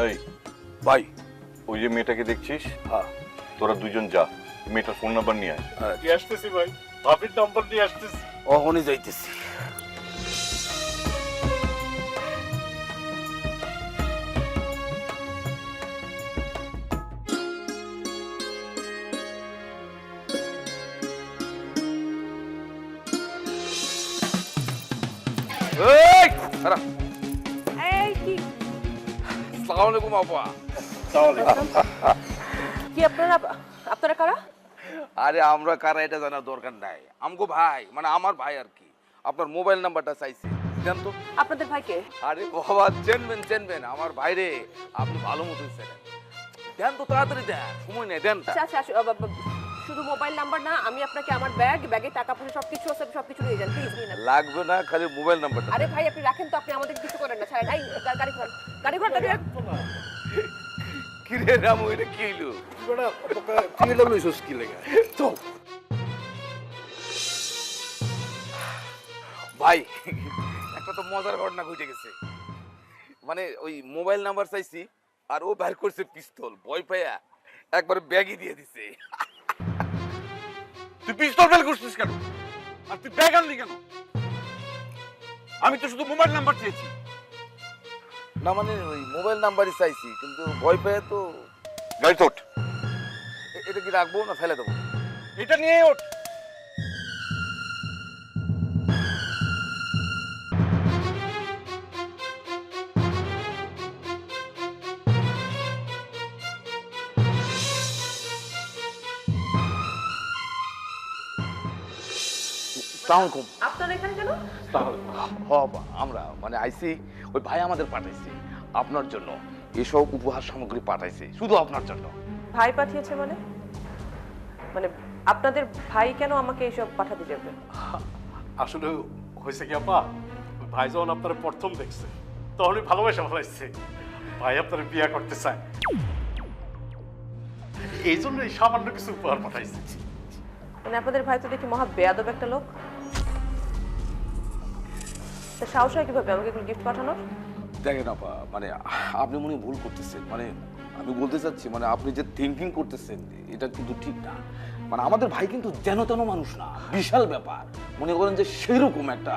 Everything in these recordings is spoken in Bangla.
এই ভাই ওই যে মেয়েটাকে দেখছিস? হ্যাঁ। তোরা দুজন যা মেয়েটার ফোন নাম্বার নিয়ে আয়। নিয়ে আসতেছি ভাই। ভাবির নাম্বার নিয়ে আসতেছি। অহনি যাইতেছি। এই খারাপ এই কি সালাম আলাইকুম আপা কি আপনারা আপনারা কারা? আরে আমরা কারা এটা জানার দরকার নাই। আমগো ভাই মানে আমার ভাই আর কি। আপনার মোবাইল নাম্বারটা চাইছি। দেন তো। আপনাদের ভাইকে? আরে বাবা চেনবেন চেনবেন। আমার ভাইরে আপনি ভালো মতো চেনেন। দেন তো তাড়াতাড়ি দেন সময় নেই দেন আচ্ছা আচ্ছা শুধু মোবাইল নাম্বার না আমি আপনাকে আমার ব্যাগ ব্যাগে টাকা পয়সা সবকিছু আছে সবকিছু নিয়ে যান প্লিজ নিয়ে নেন। লাগবে না খালি মোবাইল নাম্বারটা আরে ভাই আপনি রাখেন তো আপনি আমাদের কিছু করেন না ছাড়েন। এই গাড়ি ঘর গাড়ি ঘর গাড়ি ঘর। কি রে রামু এটা কি হইল? টিকিটটা লইছস কি লেগে? চল। ভাই একটা তো মজার ঘটনা ঘটে গেছে। মানে ওই মোবাইল নাম্বার চাইছি আর ও বের করছে পিস্তল ভয় পাইয়া। একবার ব্যাগই দিয়ে দিছে। তুই পিস্তল ফেল করছিস কেন? আর তুই ব্যাগ আনলি কেন? আমি তো শুধু মোবাইল নাম্বার চেয়েছি। না মানে ওই মোবাইল নাম্বারই চাইছি কিন্তু ভয় পেয়ে তো গাড়ি তো এটা কি রাখব না ফেলে দেবো? এটা নিয়ে ওঠ। সাউন্ড কম। আপনারা এখানে কেন? হ আমরা মানে আইসি ওই ভাই আমাদের পাঠাইছে। আপনার জন্য এসব উপহার সামগ্রী পাঠাইছে শুধু আপনার জন্য। ভাই পাঠিয়েছে মানে? মানে আপনাদের ভাই কেন আমাকে এইসব পাঠাতে যাবে আসলে হয়েছে কি আপা? ভাই যখন আপনার প্রথম দেখছে তখনই ভালোবাসা ভালাইছে ভাই আপনার বিয়ে করতে চায়। এই জন্য সামান্য কিছু উপহার পাঠাইছে। মানে আপনাদের ভাই তো দেখি মহা বেয়াদব একটা লোক। তা সাহস হয় কীভাবে? আমাকে এগুলো গিফট পাঠানোর? দেখেন আপা মানে আপনি মনে ভুল করতেছেন। মানে আমি বলতে চাচ্ছি মানে আপনি যে থিঙ্কিং করতেছেন এটা কিন্তু ঠিক না। মানে আমাদের ভাই কিন্তু যেন তেন মানুষ না বিশাল ব্যাপার। মনে করেন যে সেরকম একটা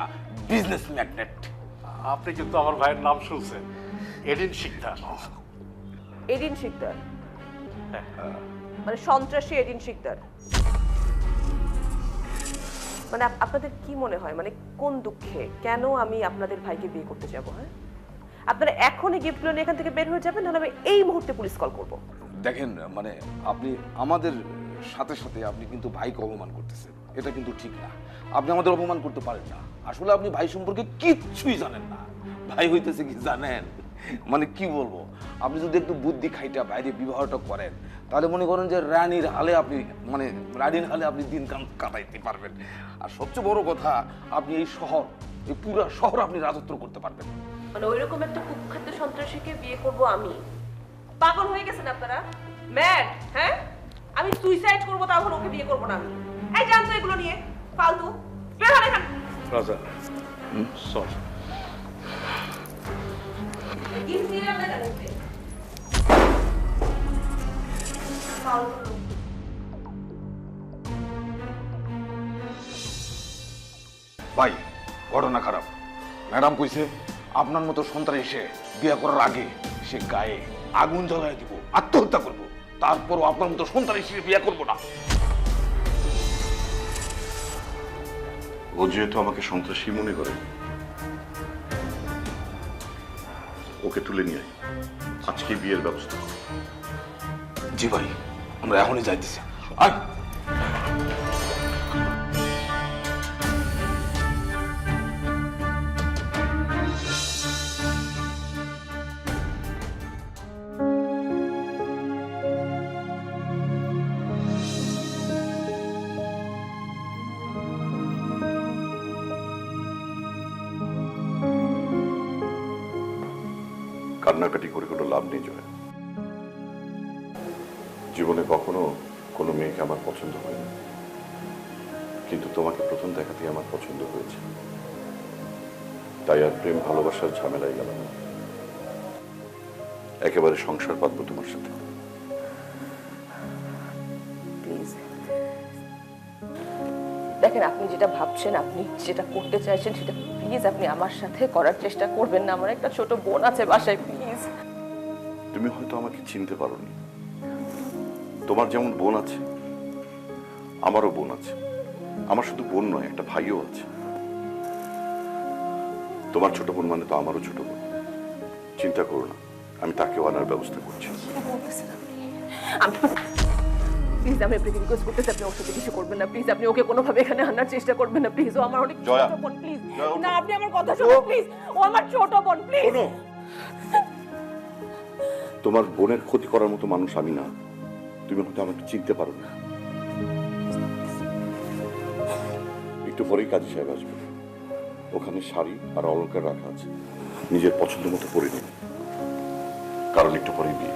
বিজনেস ম্যাগনেট আপনি কিন্তু আমার ভাইয়ের নাম শুনছেন এডিন শিকদার। এডিন শিকদার? মানে সন্ত্রাসী এডিন শিকদার। মানে আপনাদের কি মনে হয়? মানে কোন দুঃখে? কেন আমি আপনাদের ভাইকে বিয়ে করতে যাব হ্যাঁ? আপনারা এখনই গিফটগুলো নিয়ে এখান থেকে বের হয়ে যাবেন, নাহলে আমি এই মুহূর্তে পুলিশ কল করব। দেখেন মানে আপনি, আমাদের সাথে সাথে আপনি কিন্তু ভাইকে অপমান করতেছেন। এটা কিন্তু ঠিক না। আপনি আমাদের অপমান করতে পারেন না। আসলে আপনি ভাই সম্পর্কে কিচ্ছুই জানেন না। ভাই হইতেছে কি জানেন? মানে কি বলব? আপনি যদি একটু বুদ্ধি খাইটা বাইরে বিবাহটা করেন তাহলে মনে করেন যে রানীর হালে আপনি মানে রানীর হালে আপনি দিন কাম কাটাইতে পারবেন। আর সবচেয়ে বড় কথা আপনি এই শহর এই পুরো শহর আপনি রাজত্ব করতে পারবেন। মানে ওইরকম একটা কুখ্যাত সন্ত্রাসীকে বিয়ে করব আমি। পাগল হয়ে গেছেন আপনারা? ম্যাড হ্যাঁ? আমি সুইসাইড করব তাহলে ওকে বিয়ে করব না আমি। এই জানতো এগুলো নিয়ে। ফালতু। বের হন এখান। রাজা সর ভাই, ঘটনা খারাপ। ম্যাডাম কইছে, আপনার মতো সন্তান এসে বিয়ে করার আগে সে গায়ে আগুন জ্বালায় দিব, আত্মহত্যা করব। তারপরও আপনার মতো সন্তান এসে বিয়ে করব না। ও যেহেতু আমাকে সন্ত্রাসী মনে করে ওকে তুলে নিয়ে আয়। আজকে বিয়ের ব্যবস্থা। জি ভাই আমরা এখনই যাইতেছি। আয়। কান্নাকাটি করে কোনো লাভ নেই জয় জীবনে কখনো কোনো মেয়েকে আমার পছন্দ হয় না। কিন্তু তোমাকে প্রথম দেখাতেই আমার পছন্দ হয়েছে। তাই আর প্রেম ভালোবাসার ঝামেলায় গেল না। একেবারে সংসার পাতবো তোমার সাথে। দেখেন আপনি যেটা ভাবছেন আপনি যেটা করতে চাইছেন সেটা প্লিজ আপনি আমার সাথে করার চেষ্টা করবেন না। আমার একটা ছোট বোন আছে বাসায় প্লিজ তুমি হয়তো আমাকে চিনতে পারোনি। তোমার যেমন বোন আছে আমারও বোন আছে। আমার শুধু বোন নয় একটা ভাইও আছে। তোমার ছোট বোন মানে তো আমারও ছোট বোন। চিন্তা করো না আমি তাকেও আনার ব্যবস্থা করছি। আমি প্লিজ আমি আপনাকে রিকোয়েস্ট করতেছি আপনি ওর সাথে কিছু করবেন না। প্লিজ আপনি ওকে কোনোভাবে এখানে আনার চেষ্টা করবেন না। প্লিজ ও আমার অনেক ছোট বোন প্লিজ না আপনি আমার কথা শুনুন প্লিজ ও আমার ছোট বোন প্লিজ তোমার বোনের ক্ষতি করার মতো মানুষ আমি না। তুমি হয়তো আমাকে চিনতে পারো না। একটু পরেই কাজী সাহেব আসবে ওখানে শাড়ি আর অলঙ্কার রাখা আছে। নিজের পছন্দ মতো পরে নিন। কারণ একটু পরেই বিয়ে।